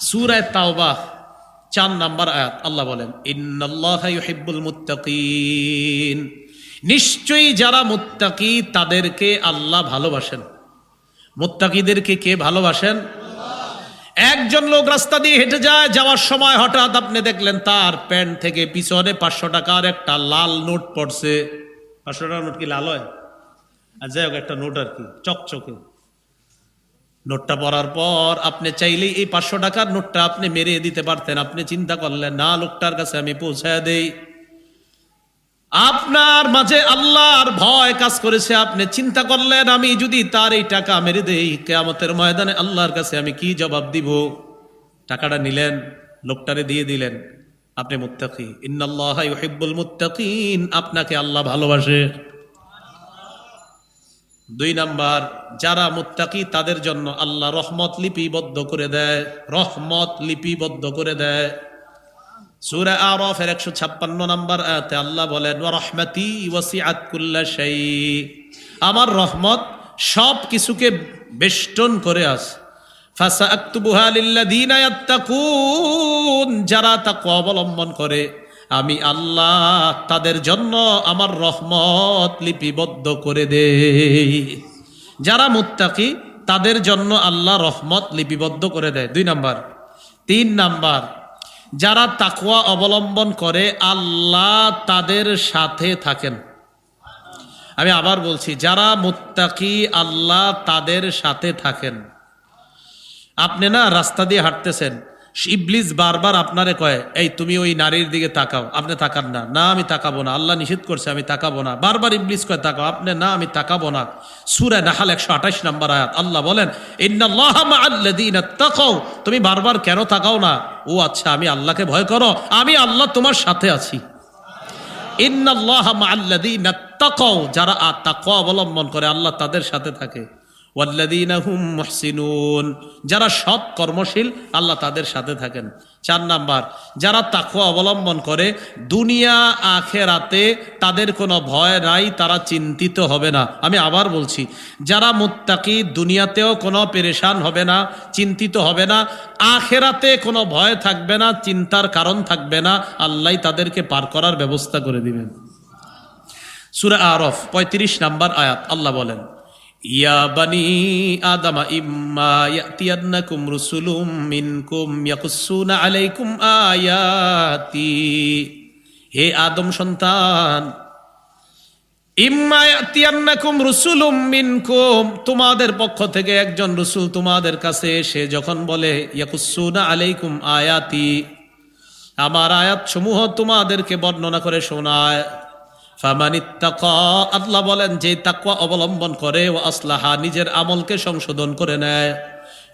সুরায় তাওবা, চার নাম্বার আয়াত, আল্লাহ বলেন, ইন্নাল্লাহ ইউহিব্বুল মুত্তাকিন। নিশ্চয়ই যারা মুত্তাকি, তাদেরকে আল্লাহ ভালোবাসেন। মুত্তাকিদেরকে কে ভালোবাসেন? একজন লোক রাস্তা দিয়ে হেঁটে যায়, যাওয়ার সময় হঠাৎ আপনি দেখলেন তার প্যান্ট থেকে পিছনে পাঁচশো টাকার একটা লাল নোট পড়ছে। পাঁচশো টাকার নোট কি লাল হয়? আর যাই হোক, একটা নোট আর কি, চকচকে। নোটটা পড়ার পর আপনি চাইলেই এই পাঁচশো টাকার নোটটা আপনি মেরে দিতে পারতেন। আপনি চিন্তা করলেন, না, লোকটার কাছে আমি পৌঁছায় দেই। আপনার মাঝে আল্লাহর ভয় কাজ করেছে। আপনি চিন্তা করলেন, আমি যদি তার এই টাকা মেরে দেই, কেয়ামতের ময়দানে আল্লাহর কাছে আমি কি জবাব দিব? টাকাটা নিলেন, লোকটারে দিয়ে দিলেন, আপনি মুত্তাকি। ইন্নাল্লাহ ইউহিব্বুল মুত্তাকিন, আপনাকে আল্লাহ ভালোবাসে। দুই নাম্বার, যারা মুত্তাকি, তাদের জন্য আল্লাহ রহমত লিপিবদ্ধ করে দেয়। রহমত লিপিবদ্ধ করে দেয়। সূরা আরফের একশো ছাপ্পান্ন নাম্বার আয়াতে আল্লাহ বলেন রহমাতি ওয়াসিআত কুল্লা শাই আমার রহমত সব কিছুকে বেষ্টন করে আস ফাসাআকতুবুহা লিল্লাযীনা ইয়াত্তাকুন, যারা তাকওয়া অবলম্বন করে। আমি আল্লাহ তাদের জন্য আমার রহমত লিপিবদ্ধ করে দেই। যারা মুত্তাকি, তাদের জন্য আল্লাহ রহমত লিপিবদ্ধ করে দেয়। দুই নাম্বার। তিন নাম্বার, যারা তাকুয়া অবলম্বন করে, আল্লাহ তাদের সাথে থাকেন। আমি আবার বলছি, যারা মুত্তাকি, আল্লাহ তাদের সাথে থাকেন। আপনি না রাস্তা দিয়ে হাঁটতেছেন ইবলিস বারবার আপনারে কয়, এই, তুমি ওই নারীর দিকে তাকাও। আপনি তাকান না। না, আমি তাকাবো না। আল্লাহ নিষেধ করছে, আমি তাকাবো না। বারবার ইবলিস কয়, তাকাও। আপনি, না, আমি তাকাবো না। সুরে নাহাল একশো আঠাশ নম্বর আয়াত। আল্লাহ বলেন তাকাও। তুমি বারবার কেন তাকাও না? ও আচ্ছা আমি আল্লাহকে ভয় করো। আমি আল্লাহ তোমার সাথে আছি। ইন্নাল্লাহ যারা তাকওয়া অবলম্বন করে, আল্লাহ তাদের সাথে থাকে। যারা সৎ কর্মশীল, আল্লাহ তাদের সাথে থাকেন। চার নাম্বার, যারা তাকওয়া অবলম্বন করে, দুনিয়া আখেরাতে তাদের কোনো ভয় নাই, তারা চিন্তিত হবে না। আমি আবার বলছি, যারা মুত্তাকি, দুনিয়াতেও কোনো পেরেশান হবে না, চিন্তিত হবে না, আখেরাতে কোনো ভয় থাকবে না, চিন্তার কারণ থাকবে না, আল্লাহ তাদেরকে পার করার ব্যবস্থা করে দিবেন। সুরা আরফ ৩৫ নাম্বার আয়াত, আল্লাহ বলেন ইয়া বানি আদামা, ইম্মা ইয়াতিয়ান্নাকুম রুসুলুম মিনকুম ইয়াকুসুনা আলাইকুম আয়াতি। হে আদম সন্তান, ইম্মা ইয়াতিয়ান্নাকুম রুসুলুম মিনকুম, তোমাদের পক্ষ থেকে একজন রসুল তোমাদের কাছে এসে যখন বলে ইয়াকুসুনা আলাইকুম আয়াতি, আমার আয়াত সমূহ তোমাদেরকে বর্ণনা করে শোনায়। আল্লাহ বলেন, যে তাকওয়া অবলম্বন করে ও আসলাহা, নিজের আমলকে সংশোধন করে নেয়।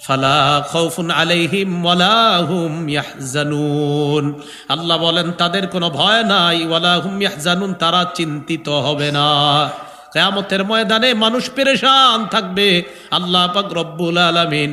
ফালা খৌফুন আলাইহিম ওয়ালাহুম ইয়াহজানুন। আল্লাহ বলেন, তাদের কোনো ভয় নাই ওয়ালাহুম ইয়াহজানুন, তারা চিন্তিত হবে না। কেয়ামতের ময়দানে মানুষ পেরেশান থাকবে। আল্লাহ পাক রব্বুল আলামিন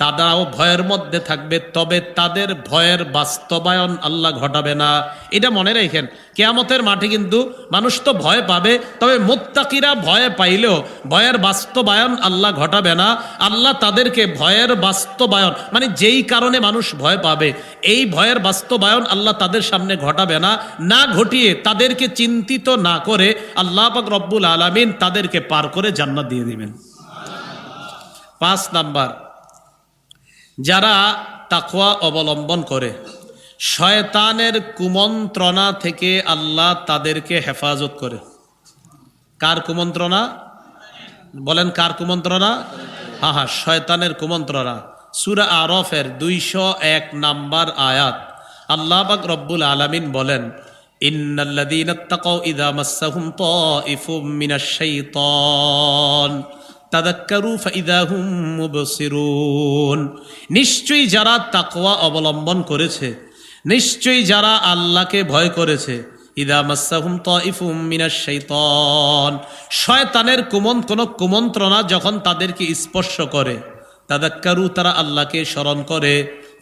তারাও ভয়ের মধ্যে থাকবে, তবে তাদের ভয়ের বাস্তবায়ন আল্লাহ ঘটাবে না। এটা মনে রেখেন, কেয়ামতের মাঠে কিন্তু মানুষ তো ভয় পাবে, তবে মোত্তাকিরা ভয় পাইলেও ভয়ের বাস্তবায়ন আল্লাহ ঘটাবে না। আল্লাহ তাদেরকে ভয়ের বাস্তবায়ন মানে যেই কারণে মানুষ ভয় পাবে, এই ভয়ের বাস্তবায়ন আল্লাহ তাদের সামনে ঘটাবে না। না ঘটিয়ে তাদেরকে চিন্তিত না করে আল্লাহ পাক রব্বুল আলমিন তাদেরকে পার করে জান্নাত দিয়ে দিবেন। পাঁচ নাম্বার যারা তাকওয়া অবলম্বন করে। শয়তানের কুমন্ত্রণা থেকে আল্লাহ তাদেরকে হেফাজত করে। কার কুমন্ত্রণা? বলেন কার কুমন্ত্রণা? হ্যাঁ হ্যাঁ শয়তানের কুমন্ত্রণা। সুরা আরফের দুইশো এক নাম্বার আয়াত। আল্লাহ বাক রব্বুল আলামিন বলেন, ইন্নাল্লাযীনা তাকাউ ইযা মাসসাহুম তাইফুম মিনাশ শাইতান। তাদাক্কারু ফাইদা হুম মুবসিরুন। নিশ্চয়ই যারা তাকওয়া অবলম্বন করেছে, নিশ্চয়ই যারা আল্লাহকে ভয় করেছে, ইদা মাসাহুম তাইফুম মিনাশ শাইতান। শয়তানের কুমন কোন কুমন্ত্রণা যখন তাদেরকে স্পর্শ করে, তাদাক্কারু তারা আল্লাহকে স্মরণ করে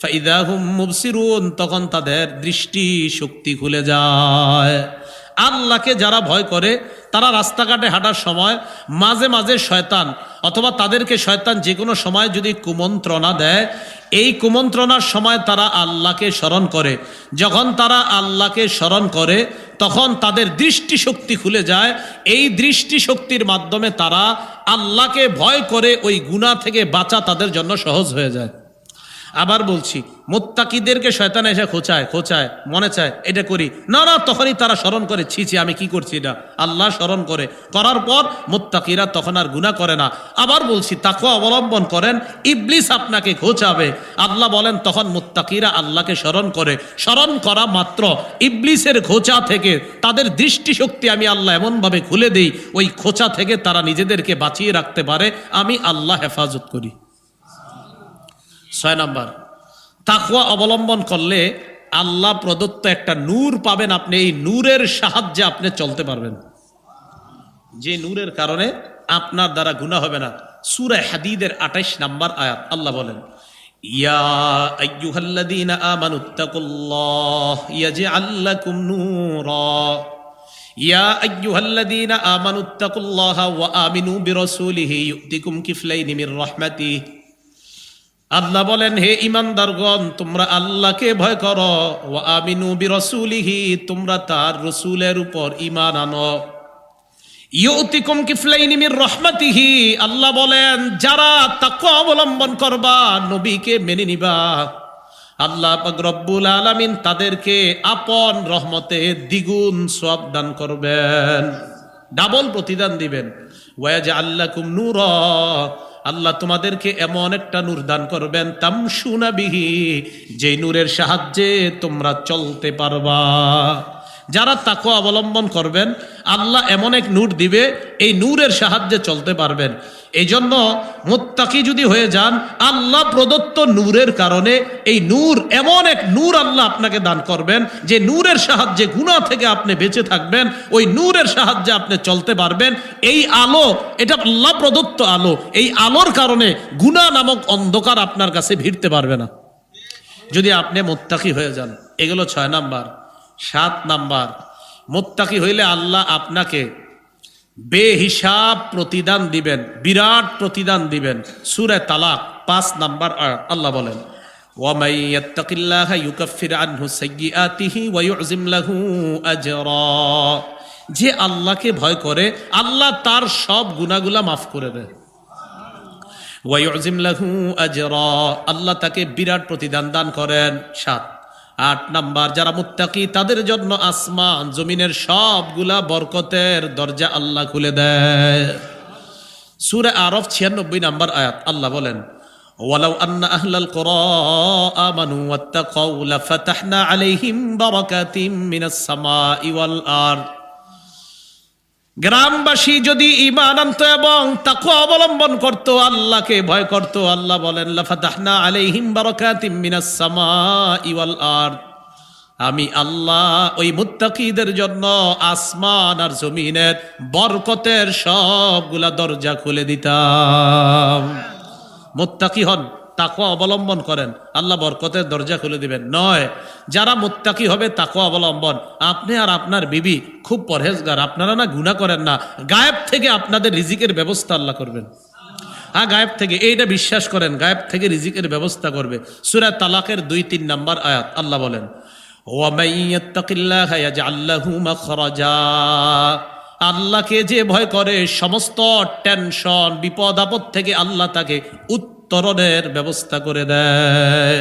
ফাইদা হুম মুবসিরুন, তখন তাদের দৃষ্টি শক্তি খুলে যায়। আল্লাহকে যারা ভয় করে, তারা রাস্তাঘাটে হাঁটার সময় মাঝে মাঝে শয়তান অথবা তাদেরকে শয়তান যে কোনো সময় যদি কুমন্ত্রণা দেয়, এই কুমন্ত্রণার সময় তারা আল্লাহকে স্মরণ করে। যখন তারা আল্লাহকে স্মরণ করে, তখন তাদের দৃষ্টিশক্তি খুলে যায়। এই দৃষ্টিশক্তির মাধ্যমে তারা আল্লাহকে ভয় করে ওই গুণা থেকে বাঁচা তাদের জন্য সহজ হয়ে যায়। আবার বলছি মোত্তাকিদেরকে শয়তান এসে খোঁচায় খোঁচায়, মনে চায়, এটা করি। না না, তখনই তারা স্মরণ করে, ছি ছি, আমি কি করছি এটা? আল্লাহ স্মরণ করে। করার পর মোত্তাকিরা তখন আর গুণা করে না। আবার বলছি তাকে অবলম্বন করেন, ইবলিস আপনাকে খোঁচাবে। আল্লাহ বলেন, তখন মোত্তাকিরা আল্লাহকে স্মরণ করে। স্মরণ করা মাত্র। ইবলিসের খোঁচা থেকে তাদের দৃষ্টিশক্তি আমি আল্লাহ এমনভাবে খুলে দিই, ওই খোঁচা থেকে তারা নিজেদেরকে বাঁচিয়ে রাখতে পারে, আমি আল্লাহ হেফাজত করি। ছয় নাম্বার। তাকুয়া অবলম্বন করলে আল্লাহ প্রদত্ত একটা নূর পাবেন আপনি, এই নূরের সাহায্যে আপনি চলতে পারবেন। যে নূরের কারণে আপনার দ্বারা গুণা হবে না। সুরে হাদিদের আঠাইশ নাম্বার আয়াত, আল্লাহ বলেন, ইয়া আল্লাহ বলেন, হে ইমানদারগণ, তোমরা আল্লাহকে ভয় করো। ও আমিনু বিরসুলিহি, তোমরা তার রসুলের উপর ইমান আনো। ইউতিকুম কিফলাইনি মির রহমাতিহি। আল্লাহ বলেন, যারা তাকওয়া অবলম্বন করবা, নবীকে মেনে নিবা। আল্লাহ রব্বুল আলামিন তাদেরকে আপন রহমতে দ্বিগুণ সওয়াব দান করবেন। ডাবল প্রতিদান দিবেন। ওয়াজ আল্লাকুম নূর। আল্লাহ তোমাদেরকে এমন একটা নূর দান করবেন তাম বিহি, যে নূরের সাহায্যে তোমরা চলতে পারবা। যারা তাকে অবলম্বন করবেন, আল্লাহ এমন এক নূর দিবে, এই নূরের সাহায্যে চলতে পারবেন। এই জন্য মোত্তাকি যদি হয়ে যান, আল্লাহ প্রদত্ত নূরের কারণে এই নূর এমন এক নূর আল্লাহ আপনাকে দান করবেন, যে নূরের সাহায্যে গুণা থেকে আপনি বেঁচে থাকবেন, ওই নূরের সাহায্যে আপনি চলতে পারবেন। এই আলো, এটা আল্লাহ প্রদত্ত আলো, এই আলোর কারণে গুণা নামক অন্ধকার আপনার কাছে ভিড়তে পারবে না। যদি আপনি মোত্তাকি হয়ে যান, এগুলো ছয় নাম্বার। সাত নাম্বার মোত্তাকি হইলে আল্লাহ আপনাকে বেহিসাব প্রতিদান দিবেন বিরাট প্রতিদান দিবেন সুরে তালাক পাঁচ নাম্বার আয়াত আল্লাহ বলেন ومن يتق الله يكفر عنه سيئاته ويعزم له أجرا যে আল্লাহকে ভয় করে আল্লাহ তার সব গুনাহগুলা মাফ করে দেয় ওয়াইজিম লাহু আজরা আল্লাহ তাকে বিরাট প্রতিদান দান করেন সাত আট নাম্বার যারা মুত্তাকি তাদের জন্য আসমান জমিনের সবগুলা বরকতের দরজা আল্লাহ খুলে দেয় সুরে আরফ ছিয়ানব্বই নাম্বার আয়াত আল্লাহ বলেন ولو أن أهل القرى آمنوا واتقوا لفتحنا عليهم بركات من السماء والأرض গ্রামবাসী যদি ইমান আনত এবং তাকে অবলম্বন করত, আল্লাহকে ভয় করত, আল্লাহ বলেন, লাফাতাহনা আলাইহিম বারাকাতিম মিনাস সামাই ওয়াল আরদ। আমি আল্লাহ ওই মুত্তাকিদের জন্য আসমান আর জমিনের বরকতের সবগুলা দরজা খুলে দিতাম। মুত্তাকি হন। তাকুয়া অবলম্বন করেন। আল্লাহ বরকতের দরজা খুলে দিবেন। নয়, যারা মোত্তাকি হবে তাকুয়া অবলম্বন। আপনি আর আপনার বিবি খুব পরহেজগার। আপনারা না গুণা করেন না। গায়েব থেকে আপনাদের রিজিকের ব্যবস্থা আল্লাহ করবেন। হ্যাঁ গায়েব থেকে এইটা বিশ্বাস করেন। গায়েব থেকে রিজিকের ব্যবস্থা করবে। সুরা তালাকের দুই তিন নাম্বার আয়াত আল্লাহ বলেন আল্লাহকে যে ভয় করে, সমস্ত টেনশন, বিপদ আপদ থেকে আল্লাহ তাকে উত্তর উত্তরণের ব্যবস্থা করে দেয়।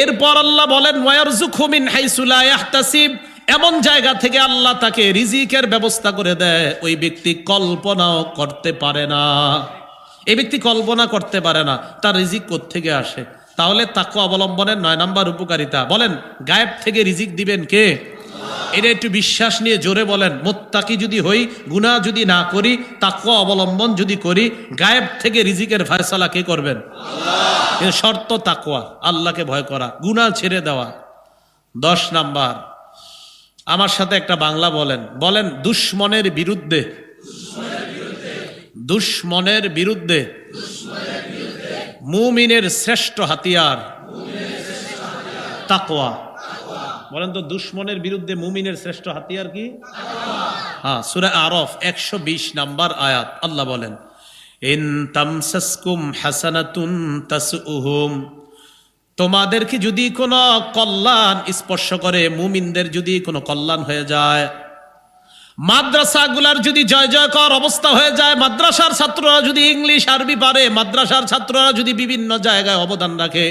এরপর আল্লাহ বলেন ওয়ারজুকহু মিন হাইসু লা ইয়াহতাসিব। এমন জায়গা থেকে আল্লাহ তাকে রিজিকের ব্যবস্থা করে দেয়। ওই ব্যক্তি কল্পনাও করতে পারে না। এই ব্যক্তি কল্পনা করতে পারে না, তার রিজিক থেকে আসে? তাহলে তাকে অবলম্বনের নয়, নাম্বার উপকারিতা। বলেন, গায়েব থেকে রিজিক দিবেন কে? এটা একটু বিশ্বাস নিয়ে জোরে বলেন মোত্তাকি যদি হই গুনাহ যদি না করি তাকওয়া অবলম্বন যদি করি গায়েব থেকে রিজিকের ফয়সালা কে করবেন? এর শর্ত তাকওয়া আল্লাহকে ভয় করা গুনাহ ছেড়ে দেওয়া। দশ নাম্বার আমার সাথে একটা বাংলা বলেন বলেন দুশ্মনের বিরুদ্ধে। দুশ্মনের বিরুদ্ধে। মুমিনের শ্রেষ্ঠ হাতিয়ার। তাকওয়া। বলেন তো, দুশ্মনের বিরুদ্ধে মুমিনের শ্রেষ্ঠ হাতিয়ার কি? হ্যাঁ সুরা আরফ, একশো বিশ নাম্বার আয়াত, আল্লাহ বলেন, ইন তামসাসকুম হাসানাতুন তাসউহুম তোমাদেরকে যদি কোনো কল্যাণ স্পর্শ করে, মুমিনদের যদি কোনো কল্যাণ হয়ে যায়? মাদ্রাসাগুলার যদি জয় জয়কর অবস্থা হয়ে যায়, মাদ্রাসার ছাত্ররা যদি ইংলিশ, আরবি পারে, মাদ্রাসার ছাত্ররা যদি বিভিন্ন জায়গায় অবদান রাখে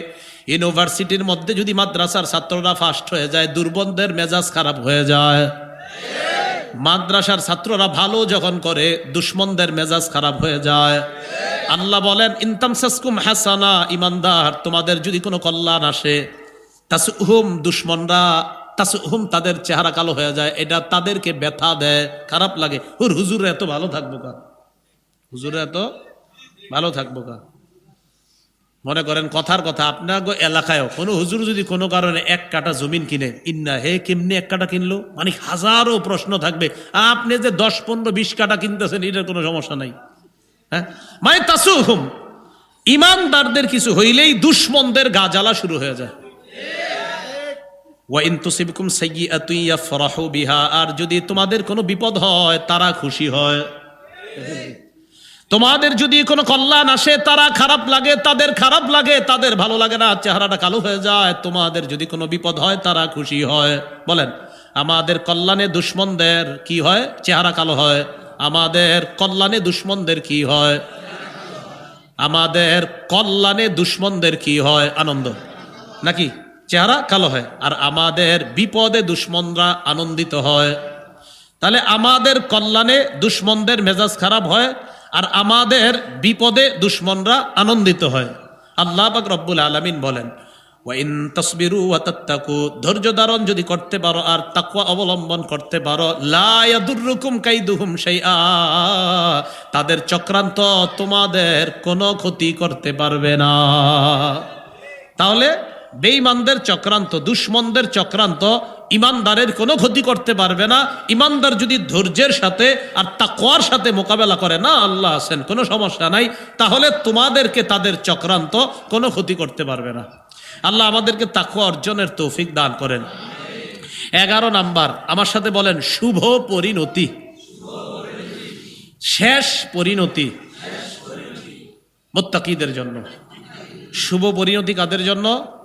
ইউনিভার্সিটির মধ্যে যদি মাদ্রাসার ছাত্ররা ফার্স্ট হয়ে যায়, দুর্বন্ধের মেজাজ খারাপ হয়ে যায়। মাদ্রাসার ছাত্ররা ভালো যখন করে, দুশ্মনদের মেজাজ খারাপ হয়ে যায়। আল্লাহ বলেন ইনতাম সাসকুম হাসানা, ইমানদার, তোমাদের যদি কোনো কল্যাণ আসে, তাসুহুম দুশ্মনরা, তাসুহুম তাদের চেহারা কালো হয়ে যায়, এটা তাদেরকে ব্যথা দেয়, খারাপ লাগে। হুর হুজুর এত ভালো থাকব কা হুজুরে এত ভালো থাকব কা মনে করেন, কথার কথা আপনার এলাকায়ও কোনো হুজুর যদি কোনো কারণে এক কাটা জমিন কিনে, ইন্না হে কেমনি এক কাটা কিনলো? মানে হাজারো প্রশ্ন থাকবে। আপনি যে দশ, পনেরো, বিশ কাটা কিনতেছেন, এটার কোনো সমস্যা নাই। হ্যাঁ? মানে তাসুহুম। ইমানদারদের কিছু হইলেই দুশ্মনদের গা জ্বালা শুরু হয়ে যায়। বিহা। আর যদি তোমাদের কোনো বিপদ হয়, তারা খুশি হয়। তোমাদের যদি কোনো কল্যাণ আসে, তারা খারাপ লাগে, তাদের খারাপ লাগে, তাদের ভালো লাগে না, চেহারাটা কালো হয়ে যায়, তোমাদের যদি কোনো বিপদ হয়, তারা খুশি হয়। বলেন, আমাদের কল্যাণে দুশ্মনদের কি হয়? চেহারা কালো হয়। আমাদের কল্যাণে দুশ্মনদের কি হয়? আমাদের কল্যাণে দুশ্মনদের কি হয়? আনন্দ। নাকি? চেহারা কালো হয়। আর আমাদের বিপদে দুশ্মনরা আনন্দিত হয়। তাহলে আমাদের কল্যাণে দুশ্মনদের মেজাজ খারাপ হয় আর আমাদের বিপদে দুশ্মনরা আনন্দিত হয়। আল্লাহ পাক রব্বুল আলামিন বলেন ওয়াইন তসবিরু ওয়া ধৈর্য ধারণ যদি করতে পারো আর তাকওয়া অবলম্বন করতে পারো, লা ইয়াদুররুকুম কাইদুহুম শাইআ, তাদের চক্রান্ত তোমাদের কোনো ক্ষতি করতে পারবে না। তাহলে বেঈমানদের চক্রান্ত, দুশ্মনদের চক্রান্ত ইমানদারের কোনো ক্ষতি করতে পারবে না। ইমানদার যদি ধৈর্যের সাথে আর তাকওয়ার সাথে মোকাবেলা করে, না, আল্লাহ আছেন, কোনো সমস্যা নাই, তাহলে তোমাদেরকে তাদের চক্রান্ত কোনো ক্ষতি করতে পারবে না। আল্লাহ আমাদেরকে তাকওয়া অর্জনের তৌফিক দান করেন। এগারো নাম্বার, আমার সাথে বলেন, শুভ পরিণতি। শেষ পরিণতি। মোত্তাকিদের জন্য। শুভ পরিণতি কাদের জন্য?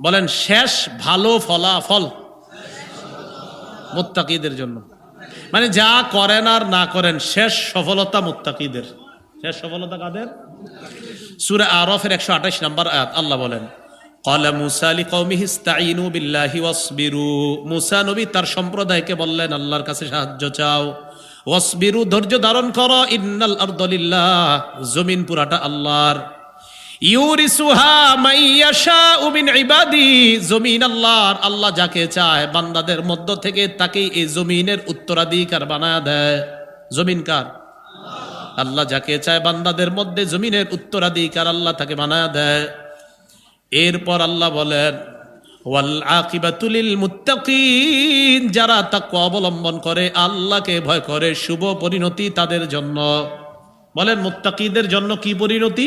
বলেন, শেষ ভালো ফলাফল মোত্তাকিদের জন্য। মানে যা করেন আর না করেন, শেষ সফলতা মোত্তাকিদের। শেষ সফলতা কাদের? সুরে আরফের একশো আঠাশ নাম্বার আল্লাহ বলেন, কলা মুসা আলী কৌমিহি ইস্তাইনু বিল্লাহি ওয়াসবিরু। মুসা নবী তার সম্প্রদায়কে বললেন, আল্লাহর কাছে সাহায্য চাও। ওয়াসবিরু, ধৈর্য ধারণ করো। ইন্নাল আরদলিল্লাহ জমিন পুরাটা আল্লাহর। ইউরিসুহা মাইয়াশাউ মিন ইবাদি, জমিন আল্লাহর। আল্লাহ যাকে চায়, বান্দাদের মধ্য থেকে তাকে এই জমিনের উত্তরাধিকার বানায় দেয়। জমিন কার? আল্লাহ যাকে চায়, বান্দাদের মধ্যে জমিনের উত্তরাধিকার আল্লাহ তাকে বানায় দেয়। এরপর আল্লাহ বলেন, ওয়াল আকিবাতুলিল মুত্তাকিন, যারা তাকওয়া অবলম্বন করে, আল্লাহকে ভয় করে, শুভ পরিণতি তাদের জন্য। বলেন, মুত্তাকিদের জন্য কি পরিণতি?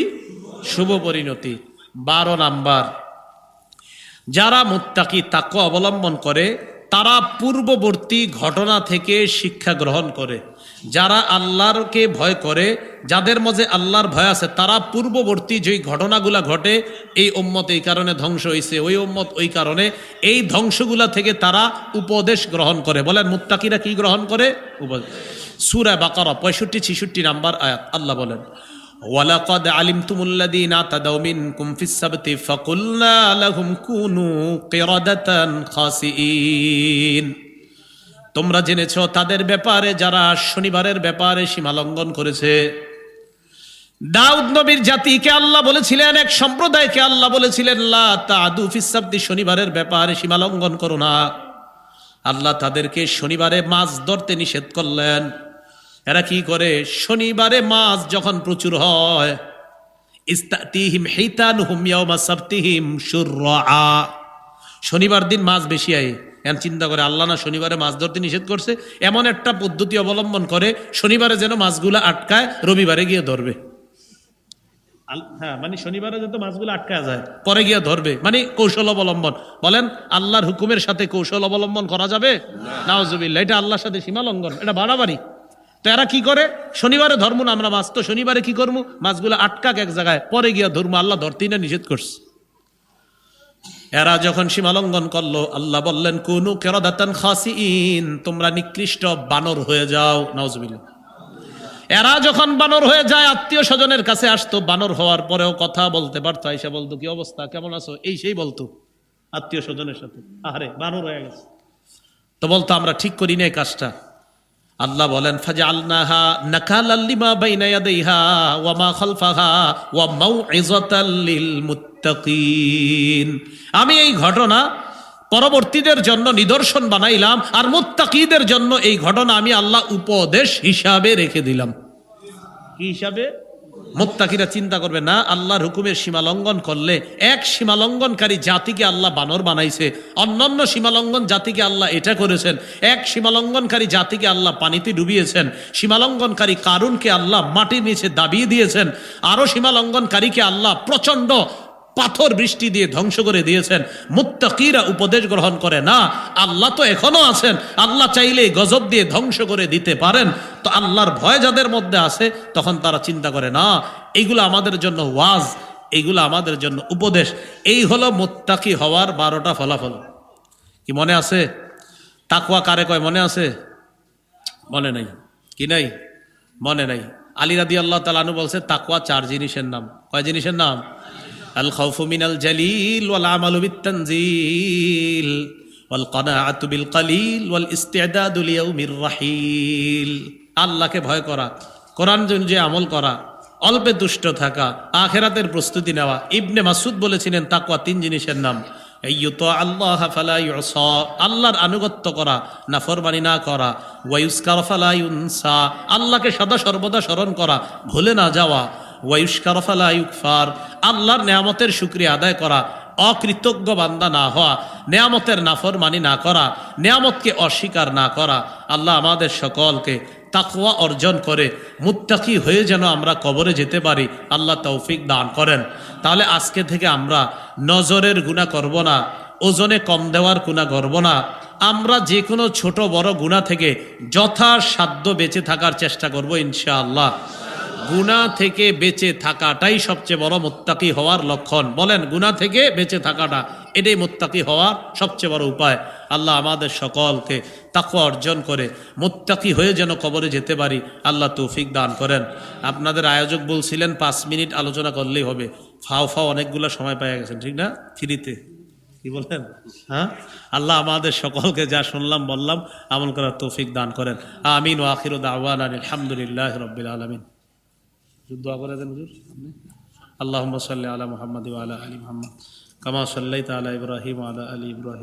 শুভ পরিণতি। বারো নাম্বার। যারা মুত্তাকি তাকওয়া অবলম্বন করে, তারা পূর্ববর্তী ঘটনা থেকে শিক্ষা গ্রহণ করে। যারা আল্লাহরকে ভয় করে, যাদের মধ্যে আল্লাহর ভয় আছে, তারা পূর্ববর্তী যেই ঘটনাগুলা ঘটে, এই উম্মত এই কারণে ধ্বংস হয়েছে ওই উম্মত ওই কারণে। এই ধ্বংসগুলা থেকে তারা উপদেশ গ্রহণ করে। বলেন, মুত্তাকিরা কি গ্রহণ করে? উপদেশ। সুরা বাকারা, পঁয়ষট্টি, ছিষট্টি নাম্বার আয়াত। আল্লাহ বলেন ওয়ালাকাদ আলিমতুমুল্লাযীনা তাদাউ মিনকুম ফিস সাবতি ফাকুলনা লাহুম কুনু কিরাদাতান খাসিইন তোমরা জেনেছ তাদের ব্যাপারে যারা শনিবারের ব্যাপারে সীমা লঙ্ঘন করেছে। দাউদ নবীর জাতিকে আল্লাহ বলেছিলেন, এক সম্প্রদায়কে আল্লাহ বলেছিলেন, লা ফিসাব্দি শনিবারের ব্যাপারে সীমা লঙ্ঘন করো না। আল্লাহ তাদেরকে শনিবারে মাছ ধরতে নিষেধ করলেন। এরা কি করে? শনিবারে মাছ যখন প্রচুর হয় ইস্তাতিহিম শনিবার দিন মাছ বেশি আয় এখন চিন্তা করে আল্লাহ না শনিবারে মাছ ধরতে নিষেধ করছে? এমন একটা পদ্ধতি অবলম্বন করে শনিবারে যেন মাছগুলো আটকায় রবিবারে গিয়ে ধরবে। হ্যাঁ মানে শনিবারে যত মাছগুলো আটকা যায়। পরে গিয়ে ধরবে। মানে কৌশল অবলম্বন। বলেন আল্লাহর হুকুমের সাথে কৌশল অবলম্বন করা যাবে? নাওজুবিল্লাহ এটা আল্লাহর সাথে সীমা লঙ্ঘন এটা বাড়াবাড়ি। তো এরা কি করে? শনিবারে ধর্ম না, আমরা মাছ, তো শনিবারে কি করব মাছগুলো আটকাক এক জায়গায়, পরে গিয়া ধর্ম, আল্লাহ ধরতেই না, নিষেধ করছে। এরা যখন সীমালঙ্ঘন করল, আল্লাহ বললেন, কোন তোমরা নিকৃষ্ট বানর হয়ে যাও। নাউজুবিল্লাহ। এরা যখন বানর হয়ে যায়, আত্মীয় স্বজনের কাছে আসতো, বানর হওয়ার পরেও কথা বলতে পারতো, আইসা বলতো, কি অবস্থা? কেমন আছো? এই সেই বলতো, আত্মীয় স্বজনের সাথে। আরে বানর হয়ে গেছে। তো বলতো, আমরা ঠিক করি না কাজটা। আল্লাহ বলেন ফাজা আল্লাহা নাকাল আল্লিমা বাইনায়া দেহা ওয়া মা খালফাহা ওয়া মাউইযাতাল লিল মুত্তাকিন আমি এই ঘটনা পরবর্তীদের জন্য নিদর্শন বানাইলাম আর মুত্তাকিদের জন্য এই ঘটনা আমি আল্লাহ উপদেশ হিসাবে রেখে দিলাম। কি হিসাবে? মুত্তাকিরা চিন্তা করবে, না, আল্লাহর হুকুমের সীমালঙ্ঘন করলে এক সীমা লঙ্ঘনকারী জাতিকে আল্লাহ বানর বানাইছে, অন্যান্য সীমালঙ্ঘন জাতিকে আল্লাহ এটা করেছেন, এক সীমালঙ্ঘনকারী জাতিকে আল্লাহ পানিতে ডুবিয়েছেন সীমালঙ্ঘনকারী কারুনকে আল্লাহ মাটির নিচে দাবিয়ে দিয়েছেন আরও সীমালঙ্ঘনকারীকে আল্লাহ প্রচণ্ড পাথর বৃষ্টি দিয়ে ধ্বংস করে দিয়েছেন। মুত্তাকিরা উপদেশ গ্রহণ করে, না, আল্লাহ তো এখনও আছেন। আল্লাহ চাইলেই গজব দিয়ে ধ্বংস করে দিতে পারেন। তো আল্লাহর ভয় যাদের মধ্যে আছে, তখন তারা চিন্তা করে, না এইগুলো আমাদের জন্য ওয়াজ এইগুলো আমাদের জন্য উপদেশ। এই হলো মুত্তাকি হওয়ার বারোটা ফলাফল। কি মনে আছে? তাকুয়া কারে কয়, মনে আছে? মনে নাই। কি নাই? মনে নাই। আলী রাদি আল্লাহ তালানু বলছে তাকুয়া চার জিনিসের নাম। কয় জিনিসের নাম? আল খাউফু মিনাল জালিল ওয়াল আমালু বিত্তানজিল ওয়াল কানাআতু বিল কালিল ওয়াল ইস্তিদাদু লিয়াউমির রাহিল। আল্লাহকে ভয় করা, কোরআন যে আমল করা, অল্পে দুষ্ট থাকা, আখেরাতের প্রস্তুতি নেওয়া, ইবনে মাসুদ বলেছিলেন তাকুয়া তিন জিনিসের নাম। আল্লাহ আল্লাহর আনুগত্য করা, নাফরমানি না করা ওয়ায়ুস্কার ফালা ইউনসা, আল্লাহকে সদা সর্বদা স্মরণ করা, ভুলে না যাওয়া ওয়ায়ুস্কার ফালা ইউকফার আল্লাহর নেয়ামতের শুক্রিয়া আদায় করা, অকৃতজ্ঞ বান্দা না হওয়া, নেয়ামতের নাফরমানি না করা, নেয়ামতকে অস্বীকার না করা, আল্লাহ আমাদের সকলকে তাকওয়া অর্জন করে মুত্তাকি হয়ে যেন আমরা কবরে যেতে পারি, আল্লাহ তৌফিক দান করেন। তাহলে আজকে থেকে আমরা নজরের গুণা করব না, ওজনে কম দেওয়ার গুণা করব না, আমরা যে কোনো ছোট বড় গুণা থেকে যথাসাধ্য বেঁচে থাকার চেষ্টা করব ইনশাআল্লাহ। গুণা থেকে বেঁচে থাকাটাই সবচেয়ে বড় মোত্তাকি হওয়ার লক্ষণ। বলেন, গুণা থেকে বেঁচে থাকাটা, এটাই মোত্তাকি হওয়ার সবচেয়ে বড় উপায়। আল্লাহ আমাদের সকলকে তাকুয়া অর্জন করে, মোত্তাকি হয়ে যেন কবরে যেতে পারি, আল্লাহ তৌফিক দান করেন। আপনাদের আয়োজক বলছিলেন, পাঁচ মিনিট আলোচনা করলেই হবে। ফাও ফাও অনেকগুলো সময় পেয়ে গেছেন, ঠিক না? ফ্রিতে। কি বলেন? হ্যাঁ? আল্লাহ আমাদের সকলকে যা শুনলাম, বললাম, আমল করার তৌফিক দান করেন। আমিন ও আখির দাওয়ান আলহামদুলিল্লাহ রবিল আলমিন। দোয়া করে দেন হুজুর, আপনি? আল্লাহ সাল্লি আলা মোহাম্মদ আলা আলী মোহাম্মদ, কামা সাল্লাইতা তালা ইব্রাহিম আলা আলী ইব্রাহিম।